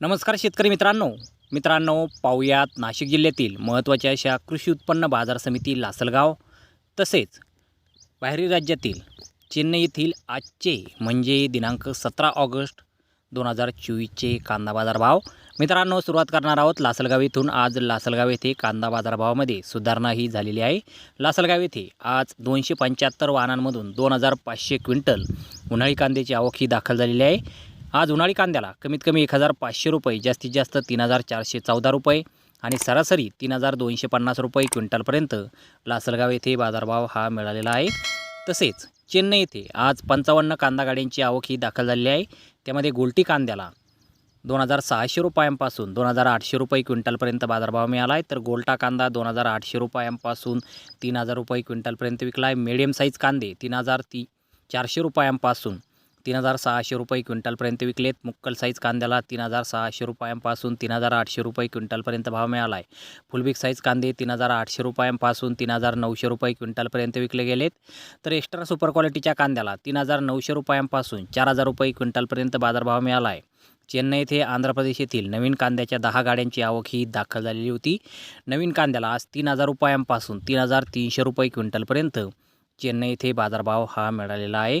नमस्कार शेतकरी मित्रांनो. मित्रांनो पाहुयात नाशिक जिल्ह्यातील महत्त्वाच्या अशा कृषी उत्पन्न बाजार समिती लासलगाव तसेच बाहेरील राज्यातील चेन्नई येथील आजचे म्हणजे दिनांक सतरा ऑगस्ट दोन हजार चोवीसचे कांदा बाजार भाव मित्रांनो सुरुवात करणार आहोत लासलगाव येथून. आज लासलगाव येथे कांदा बाजारभावामध्ये सुधारणा ही झालेली आहे. लासलगाव येथे आज दोनशे पंच्याहत्तर वाहनांमधून दोन हजार पाचशे क्विंटल उन्हाळी कांद्याची आवक ही दाखल झालेली आहे. आज उन्हाळी कांद्याला कमीत कमी एक हजार पाचशे रुपये जास्तीत जास्त तीन हजार चारशे चौदा रुपये आणि सरासरी तीन हजार दोनशे पन्नास रुपये क्विंटलपर्यंत लासलगाव येथे बाजारभाव हा मिळालेला आहे. तसेच चेन्नई येथे आज पंचावन्न कांदा गाड्यांची आवक ही दाखल झालेली आहे. त्यामध्ये गोलटी कांद्याला दोन हजार सहाशे रुपयांपासून दोन हजार आठशे रुपये क्विंटलपर्यंत बाजारभाव मिळाला आहे. तर गोलटा कांदा दोन हजार आठशे रुपयांपासून तीन हजार रुपये क्विंटलपर्यंत विकला आहे. मिडियम साईज कांदे तीन हजार ती चारशे रुपयांपासून तीन हजार सहाशे रुपये क्विंटलपर्यंत विकलेत. मुक्कल साईज कांद्याला तीन हजार सहाशे रुपयांपासून तीन हजार आठशे रुपये क्विंटलपर्यंत भाव मिळाला आहे फुलबिक साईज कांदे तीन हजार आठशे रुपयांपासून तीन हजार नऊशे रुपये क्विंटलपर्यंत विकले गेलेत. तर एक्स्ट्रा सुपर क्वालिटीच्या कांद्याला तीन हजार नऊशे रुपयांपासून चार हजार रुपये क्विंटलपर्यंत बाजारभाव मिळाला आहे चेन्नई येथे आंध्र प्रदेश येथील नवीन कांद्याच्या दहा गाड्यांची आवक ही दाखल झालेली होती. नवीन कांद्याला आज तीन हजार रुपयांपासून तीन हजार तीनशे रुपये क्विंटलपर्यंत चेन्नई येथे बाजारभाव हा मिळालेला आहे.